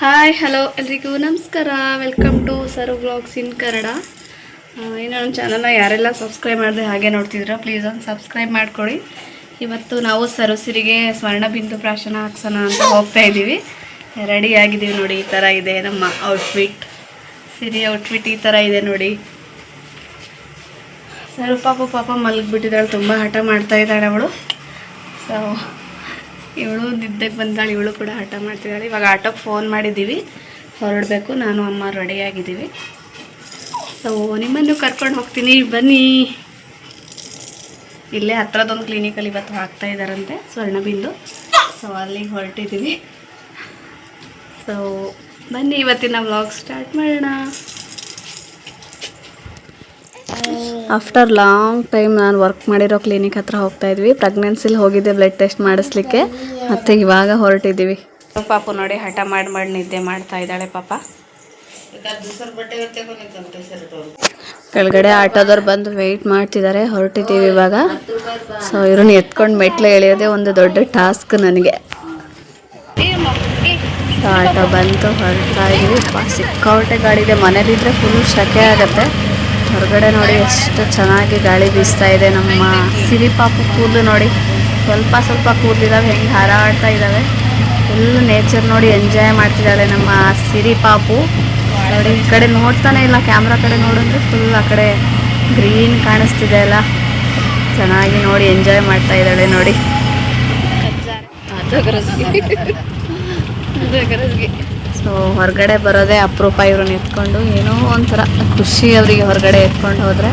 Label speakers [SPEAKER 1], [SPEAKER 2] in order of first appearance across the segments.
[SPEAKER 1] Hi, hello, ಎಲ್ರಿಗೂ ನಮಸ್ಕಾರ. Welcome to sir vlogs in Kannada ಇನ್ನು ನಮ್ಮ ಚಾನಲ್ನ ಯಾರೆಲ್ಲ ಸಬ್ಸ್ಕ್ರೈಬ್ ಮಾಡಿದೆ ಹಾಗೆ ನೋಡ್ತಿದ್ದೀರಾ ಪ್ಲೀಸ್ ಒಂದು ಸಬ್ಸ್ಕ್ರೈಬ್ ಮಾಡ್ಕೊಳ್ಳಿ ಇವತ್ತು ನಾವು ಸರಸಿರಿಗೆ ಸ್ವರ್ಣಬಿಂದು ಪ್ರಾಶನ ಹಾಕ್ಸೋಣ ಅಂತ ಹೋಗ್ತಾ ಇದ್ದೀವಿ. ರೆಡಿ ಆಗಿದ್ದೀವಿ ನೋಡಿ, ಈ ಥರ ಇದೆ ನಮ್ಮ ಔಟ್ಫಿಟ್ ಸಿರಿ ಔಟ್ಫಿಟ್ ಈ ಥರ ಇದೆ ನೋಡಿ. ಸರ್, ಪಾಪ ಪಾಪ ಮಲಗಿಬಿಟ್ಟಿದ್ದಾಳೆ, ತುಂಬ ಹಠ ಮಾಡ್ತಾ ಇದ್ದಾಳೆ ಅವಳು. ಸೊ ಇವಳು ನಿದ್ದೆಗೆ ಬಂದಾಳೆ, ಇವಳು ಕೂಡ ಆಟ ಮಾಡ್ತಿದ್ದಾಳೆ. ಇವಾಗ ಆಟೋಗೆ ಫೋನ್ ಮಾಡಿದ್ದೀವಿ. ಹೊರಡಬೇಕು, ನಾನು, ಅಮ್ಮ ರೆಡಿಯಾಗಿದ್ದೀವಿ. ಸೊ ನಿಮ್ಮನ್ನು ಕರ್ಕೊಂಡು ಹೋಗ್ತೀನಿ, ಬನ್ನಿ. ಇಲ್ಲೇ ಹತ್ರದೊಂದು ಕ್ಲಿನಿಕಲ್ಲಿ ಇವತ್ತು ಹಾಕ್ತಾ ಇದ್ದಾರಂತೆ ಸ್ವರ್ಣಬಿಂದು ಸೊ ಅಲ್ಲಿಗೆ ಹೊರಟಿದ್ದೀವಿ ಸೊ ಬನ್ನಿ, ಇವತ್ತಿನ ವ್ಲಾಗ್ ಸ್ಟಾರ್ಟ್ ಮಾಡೋಣ. ಆಫ್ಟರ್ ಲಾಂಗ್ ಟೈಮ್ ನಾನು ವರ್ಕ್ ಮಾಡಿರೋ ಕ್ಲಿನಿಕ್ ಹತ್ರ ಹೋಗ್ತಾ ಇದ್ವಿ. ಪ್ರೆಗ್ನೆನ್ಸಿಲಿ ಹೋಗಿದ್ದೆ ಬ್ಲಡ್ ಟೆಸ್ಟ್ ಮಾಡಿಸ್ಲಿಕ್ಕೆ. ಮತ್ತೆ ಇವಾಗ ಹೊರಟಿದ್ದೀವಿ. ಪಾಪ ನೋಡಿ ಹಠ ಮಾಡಿ ಮಾಡಿ ನಿದ್ದೆ ಮಾಡ್ತಾ ಇದ್ದಾಳೆ ಪಾಪ. ಕೆಳಗಡೆ ಆಟೋದವ್ರು ಬಂದು ವೆಯ್ಟ್ ಮಾಡ್ತಿದ್ದಾರೆ ಹೊರಟಿದ್ದೀವಿ ಇವಾಗ. ಸೊ ಇವ್ರನ್ನ ಎತ್ಕೊಂಡು ಮೆಟ್ಲು ಎಳೆಯೋದೇ ಒಂದು ದೊಡ್ಡ ಟಾಸ್ಕ್ ನನಗೆ. ಸೊ ಆಟೋ ಬಂತು ಹೊರಟಾಗಿ ಸಿಕ್ಕಾವಟೆ ಗಾಡಿದೆ ಮನೇಲಿದ್ರೆ ಫುಲ್ ಶಕೆ ಆಗುತ್ತೆ. ಹೊರಗಡೆ ನೋಡಿ ಎಷ್ಟು ಚೆನ್ನಾಗಿ ಗಾಳಿ ಬೀಸ್ತಾ ಇದೆ ನಮ್ಮ ಸಿರಿಪಾಪು ಕೂದಲು ನೋಡಿ. ಸ್ವಲ್ಪ ಸ್ವಲ್ಪ ಕೂದಲಿದ್ದಾವೆ ಹೆಂಗೆ ಹಾರಾಡ್ತಾ ಇದ್ದಾವೆ ಫುಲ್ ನೇಚರ್ ನೋಡಿ ಎಂಜಾಯ್ ಮಾಡ್ತಿದ್ದಾಳೆ ನಮ್ಮ ಸಿರಿ ಪಾಪು ನೋಡಿ, ಈ ಕಡೆ ನೋಡ್ತಾನೆ ಇಲ್ಲ ಕ್ಯಾಮ್ರಾ ಕಡೆ ನೋಡಿದ್ರೆ ಫುಲ್ ಆ ಕಡೆ ಗ್ರೀನ್ ಕಾಣಿಸ್ತಿದೆ ಅಲ್ಲ. ಚೆನ್ನಾಗಿ ನೋಡಿ ಎಂಜಾಯ್ ಮಾಡ್ತಾ ಇದ್ದಾಳೆ ನೋಡಿ. ಸೊ ಹೊರಗಡೆ ಬರೋದೇ ಅಪರೂಪ ಇವ್ರನ್ನ ಎತ್ಕೊಂಡು. ಏನೋ ಒಂಥರ ಖುಷಿ ಅವರಿಗೆ ಹೊರಗಡೆ ಎತ್ಕೊಂಡು ಹೋದರೆ.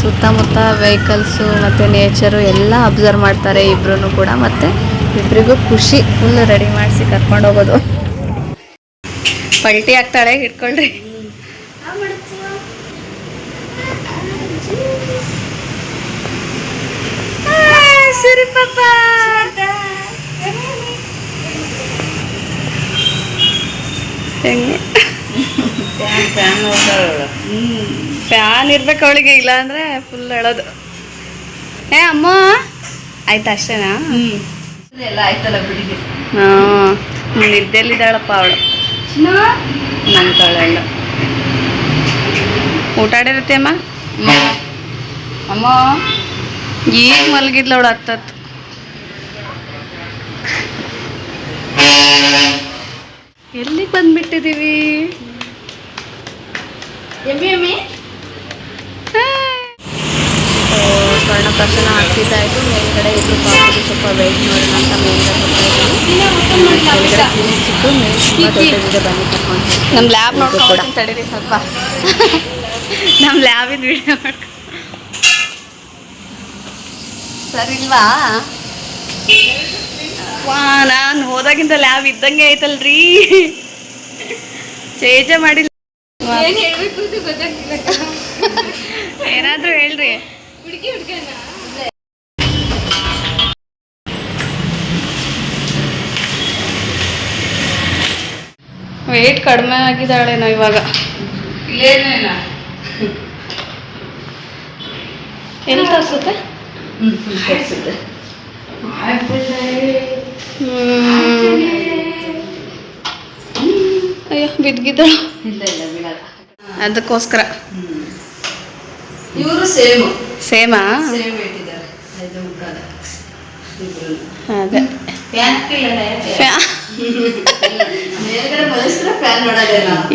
[SPEAKER 1] ಸುತ್ತಮುತ್ತ ವೆಹಿಕಲ್ಸು ಮತ್ತು ನೇಚರು ಎಲ್ಲ ಅಬ್ಸರ್ವ್ ಮಾಡ್ತಾರೆ ಇಬ್ರು ಕೂಡ. ಮತ್ತು ಇಬ್ಬರಿಗೂ ಖುಷಿ ಫುಲ್ ರೆಡಿ ಮಾಡಿಸಿ ಕರ್ಕೊಂಡು ಹೋಗೋದು. ಪಲ್ಟಿ ಆಗ್ತಾಳೆ, ಹಿಡ್ಕೊಳ್ರಿ. ಸರಿ ಪಾಪ. ಹೆಂಗೆ? ಫ್ಯಾನ್ ಇರ್ಬೇಕು ಅವಳಿಗೆ ಇಲ್ಲ ಅಂದ್ರೆ ಫುಲ್ ಹೇಳೋದು ಏ, ಅಮ್ಮ? ಆಯ್ತಾ ಅಷ್ಟೇನಾ? ನಿದ್ದೆಲ್ಲಿದ್ದಾಳಪ್ಪ ಅವಳು. ನಂತಾಳೆಲ್ಲ ಊಟ ಆಡಿರುತ್ತೆ ಅಮ್ಮ?
[SPEAKER 2] ಅಮ್ಮ,
[SPEAKER 1] ಈಗ ಮಲಗಿದ್ಲವಳು ಹತ್ತತ್ತು. ಎಲ್ಲಿಗೆ ಬಂದ್ಬಿಟ್ಟಿದೀವಿ ಸ್ವರ್ಣ ಪ್ರಶ್ನ ಪ್ರಸನ್ನ ಹಾಕ್ತಿದ್ದಾಯ್ತು ಮೇಲ್ಗಡೆ ಇದ್ರು ಪಾಪು ಸ್ವಲ್ಪ ವೆಯ್ಟ್ ಮಾಡೋಣ ಅಂತ ಮೇಲ್ಗಡೆ ಕರ್ಕೊಂಡು ನಮ್ಮ ಲ್ಯಾಬ್ ನೋಡ್ಕೊಂಡು ತಡೀರಿ ಸ್ವಲ್ಪ. ನಮ್ಮ ಲ್ಯಾಬಿನ ವಿಡಿಯೋ ಮಾಡ್ಕೊ ಸರಿ ಇಲ್ವಾ? ವಾ ನಾನು ಹೋದಾಗಿಂದ ಲ್ಯಾಬ್ ಇದ್ದಂಗೆ ಐತಲ್ರಿ ಚೇಂಜ ಮಾಡಿಲ್ಲ ಏನಾದ್ರೂ ಹೇಳ್ರಿ. ವೇಟ್ ಕಡಿಮೆ ಆಗಿದ್ದಾಳೇನೋ ಇವಾಗ. ಎಲ್ಲಿ ತೋರಿಸುತ್ತೆ? ಅಯ್ಯೋ ಬಿದ್ಗಿದ್ದಳು ಅದಕ್ಕೋಸ್ಕರ.
[SPEAKER 2] ಇವರು ಸೇಮ್.
[SPEAKER 1] ಸೇಮಾ?
[SPEAKER 2] ಸೇಮ್ ಇಟ್ಟಿದ್ದಾರೆ.
[SPEAKER 1] ಅದೇ.
[SPEAKER 2] ಮೇಲ್ಗಡೆ ಫ್ಯಾನ್ ನೋಡೋದೇನ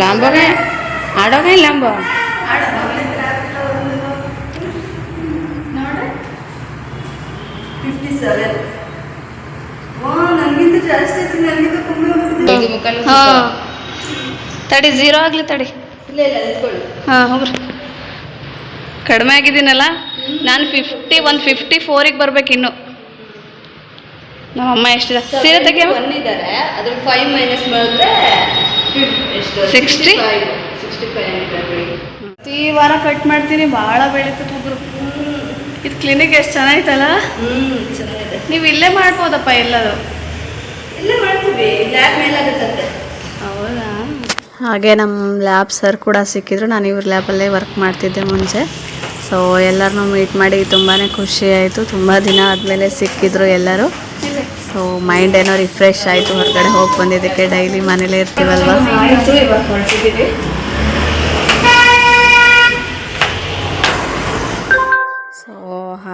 [SPEAKER 1] ಲಾಂಬೋಗೆ? ಆಡೋಗೆ ಲಾಂಬೋ?
[SPEAKER 2] Fifty seven. ನನಗಿಂತ ಜಾಸ್ತಿ ಐತಿ ನನಗಿಂತ ಕಮ್ಮಿ ಮುಖಾಲು
[SPEAKER 1] ಹಾ. ತಡಿ ಝೀರೋ ಆಗ್ಲಿ ತಡಿ.
[SPEAKER 2] ಇಲ್ಲ ಇಲ್ಲ ನಿಂತ್ಕೊಳ್ಳಿ.
[SPEAKER 1] ಹಾಂ ಹೋಗ್ರಿ. ಕಡಿಮೆ ಆಗಿದ್ದೀನಲ್ಲ ನಾನು ಫಿಫ್ಟಿ ಒನ್ ಫಿಫ್ಟಿ ಫೋರಿಗೆ ಬರ್ಬೇಕು ಇನ್ನು. ನಮ್ಮ ಅಮ್ಮ ಎಷ್ಟಿದೆ? ಸೀರೆ ತೆಗೆ
[SPEAKER 2] ಒನ್ ಇದ್ದಾರೆ ಅದ್ರ ಫೈವ್ ಮೈನಸ್ ಮಾಡಿದ್ರೆ ಎಷ್ಟು
[SPEAKER 1] 60?
[SPEAKER 2] ಸಿಕ್ಸ್ಟಿ ಫೈವ್
[SPEAKER 1] ಪ್ರತಿ ವಾರ ಕಟ್ ಮಾಡ್ತೀನಿ ಭಾಳ ಬೆಳೀತದೆ ಒಬ್ರು. ಇದು ಕ್ಲಿನಿಕ್ ಎಷ್ಟು ಚೆನ್ನಾಗಿತ್ತಲ್ಲ
[SPEAKER 2] ಚೆನ್ನಾಗಿದೆ.
[SPEAKER 1] ನೀವು ಇಲ್ಲೇ ಮಾಡ್ಬೋದಪ್ಪ ಎಲ್ಲದು?
[SPEAKER 2] ಇಲ್ಲ ಮಾಡ್ತೀವಿ ಲ್ಯಾಬ್ ಮೇಲಾಗುತ್ತಂತೆ.
[SPEAKER 1] ಹೌದಾ? ಹಾಗೆ ನಮ್ಮ ಲ್ಯಾಬ್ ಸರ್ ಕೂಡ ಸಿಕ್ಕಿದ್ರು. ನಾನು ಇವ್ರ ಲ್ಯಾಬಲ್ಲೇ ವರ್ಕ್ ಮಾಡ್ತಿದ್ದೆ ಮುಂಚೆ. ಸೊ ಎಲ್ಲರನ್ನೂ ಮೀಟ್ ಮಾಡಿ ತುಂಬಾ ಖುಷಿ ಆಯಿತು. ತುಂಬ ದಿನ ಆದಮೇಲೆ ಸಿಕ್ಕಿದ್ರು ಎಲ್ಲರೂ. ಸೊ ಮೈಂಡ್ ಏನೋ ರಿಫ್ರೆಶ್ ಆಯಿತು. ಹೊರಗಡೆ ಹೋಗಿ ಬಂದಿದ್ದಕ್ಕೆ ಡೈಲಿ ಮನೇಲೇ ಇರ್ತೀವಲ್ವ?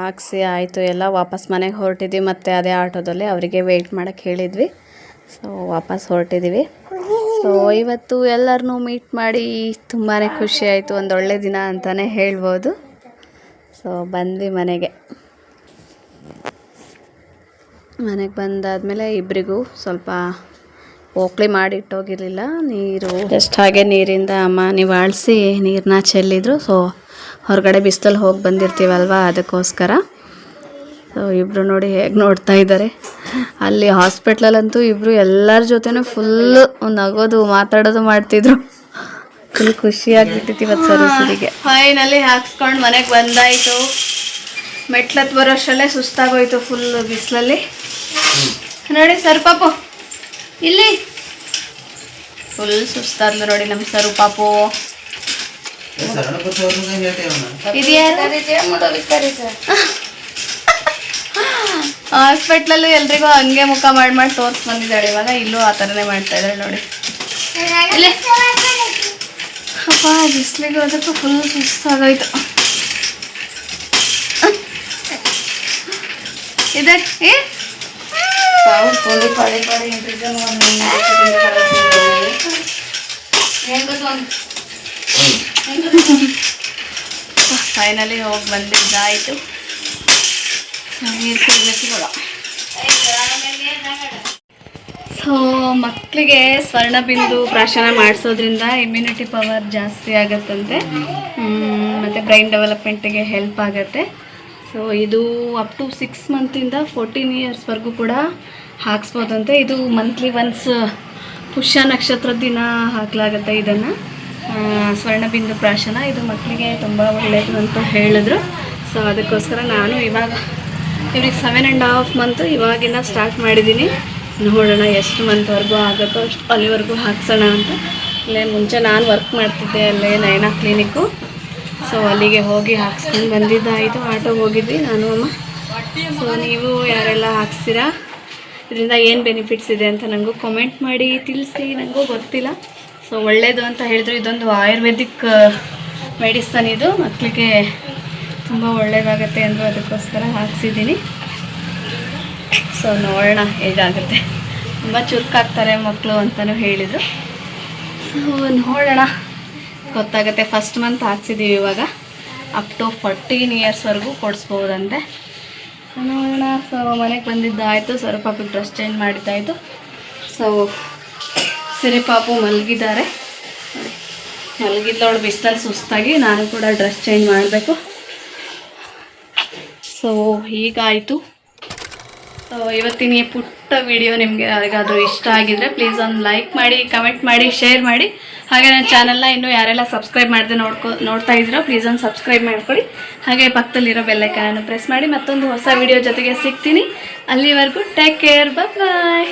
[SPEAKER 1] ಹಾಕ್ಸಿ ಆಯಿತು, ಎಲ್ಲ ವಾಪಸ್ ಮನೆಗೆ ಹೊರಟಿದ್ವಿ. ಮತ್ತು ಅದೇ ಆಟೋದಲ್ಲಿ ಅವರಿಗೆ ವೆಯ್ಟ್ ಮಾಡೋಕ್ಕೆ ಹೇಳಿದ್ವಿ. ಸೊ ವಾಪಸ್ ಹೊರಟಿದ್ದೀವಿ ಸೊ ಇವತ್ತು ಎಲ್ಲರನ್ನೂ ಮೀಟ್ ಮಾಡಿ ತುಂಬಾ ಖುಷಿ ಆಯಿತು. ಒಂದು ಒಳ್ಳೆ ದಿನ ಅಂತಲೇ ಹೇಳ್ಬೋದು. ಸೊ ಬಂದ್ವಿ ಮನೆಗೆ. ಮನೆಗೆ ಬಂದಾದಮೇಲೆ ಇಬ್ಬರಿಗೂ ಸ್ವಲ್ಪ ಓಕ್ಲಿ ಮಾಡಿ ಇಟ್ಟೋಗಿರಲಿಲ್ಲ. ನೀರು ಜಸ್ಟ್ ಹಾಗೆ ನೀರಿಂದ ಅಮ್ಮ ನೀವು ಆಳಿಸಿ ನೀರನ್ನ ಚೆಲ್ಲಿದ್ರು. ಸೊ ಹೊರಗಡೆ ಬಿಸಿಲಲ್ಲಿ ಹೋಗಿ ಬಂದಿರ್ತೀವಲ್ವ? ಅದಕ್ಕೋಸ್ಕರ. ಸೊ ಇಬ್ಬರು ನೋಡಿ ಹೇಗೆ ನೋಡ್ತಾ ಇದ್ದಾರೆ ಅಲ್ಲಿ ಹಾಸ್ಪಿಟ್ಲಲ್ಲಂತೂ ಇಬ್ಬರು ಎಲ್ಲರ ಜೊತೆನೂ ಫುಲ್ಲು ನಗೋದು, ಮಾತಾಡೋದು ಮಾಡ್ತಿದ್ರು. ಫುಲ್ ಖುಷಿಯಾಗಿಬಿಟ್ಟಿತ್ತು ಇವತ್ತು ಸರಸ್ವತಿಗೆ ಫೈನಲಿ ಹಾಕ್ಸ್ಕೊಂಡು ಮನೆಗೆ ಬಂದಾಯಿತು. ಮೆಟ್ಲತ್ ಬರೋಷ್ಟರಲ್ಲೇ ಸುಸ್ತಾಗೋಯ್ತು ಫುಲ್ ಬಿಸಿಲಲ್ಲಿ. ನೋಡಿ ಸರ್ ಪಾಪು, ಇಲ್ಲಿ. ಫುಲ್ ಸುಸ್ತಾದ್ಲು ನೋಡಿ ನಮ್ಮ ಸರ್ ಪಾಪು. ಹಾಸ್ಪಿಟ್ಲಲ್ಲೂ ಎಲ್ರಿಗೂ ಹಂಗೆ ಮುಖ ಮಾಡಿ ಮಾಡಿ ತೋರ್ಸ್ ಬಂದಿದ್ದಾಳೆ ಇವಾಗ ಇಲ್ಲೂ ಆ ಥರನೇ ಮಾಡ್ತಾ ಇದ್ದಾಳೆ ನೋಡಿ ಇಲ್ಲಿ ಅಪ್ಪ ಬಿಸಿಲಿಗೆ ಹೋದಕ್ಕೂ ಫುಲ್ ಸುಸ್ತಾಗೋಯ್ತು ಇದೆ ಏ ಫೈನಲಿ ಹೋಗಿ ಬಂದಿದ್ದಾಯಿತು ಸೊ ಮಕ್ಕಳಿಗೆ ಸ್ವರ್ಣ ಬಿಂದು ಪ್ರಾಶನ ಮಾಡಿಸೋದ್ರಿಂದ ಇಮ್ಯುನಿಟಿ ಪವರ್ ಜಾಸ್ತಿ ಆಗತ್ತಂತೆ. ಮತ್ತು ಬ್ರೈನ್ ಡೆವಲಪ್ಮೆಂಟಿಗೆ ಹೆಲ್ಪ್ ಆಗುತ್ತೆ. ಸೊ ಇದು ಅಪ್ ಟು ಸಿಕ್ಸ್ ಮಂತಿಂದ ಫೋರ್ಟೀನ್ ಇಯರ್ಸ್ವರೆಗೂ ಕೂಡ ಹಾಕ್ಸ್ಬೋದಂತೆ. ಇದು ಮಂತ್ಲಿ ಒನ್ಸ್ ಪುಷ್ಯ ನಕ್ಷತ್ರದ ದಿನ ಹಾಕಲಾಗುತ್ತೆ ಇದನ್ನು. ಸ್ವರ್ಣಬಿಂದು ಪ್ರಾಶನ. ಇದು ಮಕ್ಕಳಿಗೆ ತುಂಬ ಒಳ್ಳೆಯದು ಅಂತ ಹೇಳಿದ್ರು. ಸೊ ಅದಕ್ಕೋಸ್ಕರ ನಾನು ಇವಾಗ ಇವ್ರಿಗೆ ಸೆವೆನ್ ಆ್ಯಂಡ್ ಹಾಫ್ ಮಂತು ಇವಾಗಿನ ಸ್ಟಾರ್ಟ್ ಮಾಡಿದ್ದೀನಿ. ನೋಡೋಣ ಎಷ್ಟು ಮಂತ್ವರೆಗೂ ಆಗುತ್ತೋ, ಅಷ್ಟು ಅಲ್ಲಿವರೆಗೂ ಹಾಕ್ಸೋಣ ಅಂತ. ಇಲ್ಲೇ ಮುಂಚೆ ನಾನು ವರ್ಕ್ ಮಾಡ್ತಿದ್ದೆ, ಅಲ್ಲೇ ನಯನ ಕ್ಲಿನಿಕ್ಕು ಸೊ ಅಲ್ಲಿಗೆ ಹೋಗಿ ಹಾಕ್ಸ್ಕೊಂಡು ಬಂದಿದ್ದಾಯಿತು ಆಟೋಗೆ ಹೋಗಿದ್ವಿ ನಾನು, ಅಮ್ಮ. ಸೊ ನೀವು ಯಾರೆಲ್ಲ ಹಾಕ್ಸ್ತೀರಾ ಇದರಿಂದ ಏನು ಬೆನಿಫಿಟ್ಸ್ ಇದೆ ಅಂತ ನನಗೂ ಕಮೆಂಟ್ ಮಾಡಿ, ತಿಳಿಸಿ. ನನಗೂ ಗೊತ್ತಿಲ್ಲ. ಸೊ ಒಳ್ಳೆಯದು ಅಂತ ಹೇಳಿದ್ರು. ಇದೊಂದು ಆಯುರ್ವೇದಿಕ್ ಮೆಡಿಸನ್ ಇದು. ಮಕ್ಕಳಿಗೆ ತುಂಬ ಒಳ್ಳೆಯದಾಗತ್ತೆ ಅಂದರು ಅದಕ್ಕೋಸ್ಕರ ಹಾಕ್ಸಿದ್ದೀನಿ. ಸೊ ನೋಡೋಣ ಹೇಗಾಗುತ್ತೆ. ತುಂಬ ಚುರುಕಾಗ್ತಾರೆ ಮಕ್ಕಳು ಅಂತಲೂ ಹೇಳಿದರು. ಸೊ ನೋಡೋಣ. ಗೊತ್ತಾಗುತ್ತೆ. ಫಸ್ಟ್ ಮಂತ್ ಹಾಕ್ಸಿದ್ದೀವಿ ಇವಾಗ. ಅಪ್ ಟು ಫೋರ್ಟೀನ್ ಇಯರ್ಸ್ವರೆಗೂ ಕೊಡಿಸ್ಬೋದಂತೆ. ನೋಡೋಣ. ಸೊ ಮನೆಗೆ ಬಂದಿದ್ದಾಯಿತು. ಸ್ವಲ್ಪ ಡ್ರೆಸ್ ಚೇಂಜ್ ಮಾಡಿದ್ದಾಯಿತು. ಸೊ ಸಿರಿಪಾಪು ಮಲಗಿದ್ದಾರೆ. ನೋಡಿ ಮಲಗಿದ್ದವಳು ಬಿಸಿಲಲ್ಲಿ ಸುಸ್ತಾಗಿ ನಾನು ಕೂಡ ಡ್ರೆಸ್ ಚೇಂಜ್ ಮಾಡಬೇಕು. ಸೊ ಹೀಗಾಯಿತು ಸೊ ಇವತ್ತಿನ ಈ ಪುಟ್ಟ ವಿಡಿಯೋ ನಿಮಗೆ ಯಾರಿಗಾದರೂ ಇಷ್ಟ ಆಗಿದ್ರೆ ಪ್ಲೀಸ್ ಒಂದು ಲೈಕ್ ಮಾಡಿ ಕಮೆಂಟ್ ಮಾಡಿ ಶೇರ್ ಮಾಡಿ. ಹಾಗೆ ನನ್ನ ಚಾನಲ್ನ ಇನ್ನೂ ಯಾರೆಲ್ಲ ಸಬ್ಸ್ಕ್ರೈಬ್ ಮಾಡಿದೆ ನೋಡ್ಕೊ, ನೋಡ್ತಾ ಇದ್ದೀರೋ ಪ್ಲೀಸ್ ಒಂದು ಸಬ್ಸ್ಕ್ರೈಬ್ ಮಾಡ್ಕೊಳ್ಳಿ ಹಾಗೆ ಪಕ್ಕದಲ್ಲಿರೋ ಬೆಲ್ಲೈಕನನ್ನು ಪ್ರೆಸ್ ಮಾಡಿ ಮತ್ತೊಂದು ಹೊಸ ವಿಡಿಯೋ ಜೊತೆಗೆ ಸಿಗ್ತೀನಿ. ಅಲ್ಲಿವರೆಗೂ ಟೇಕ್ ಕೇರ್ ಬಾಯ್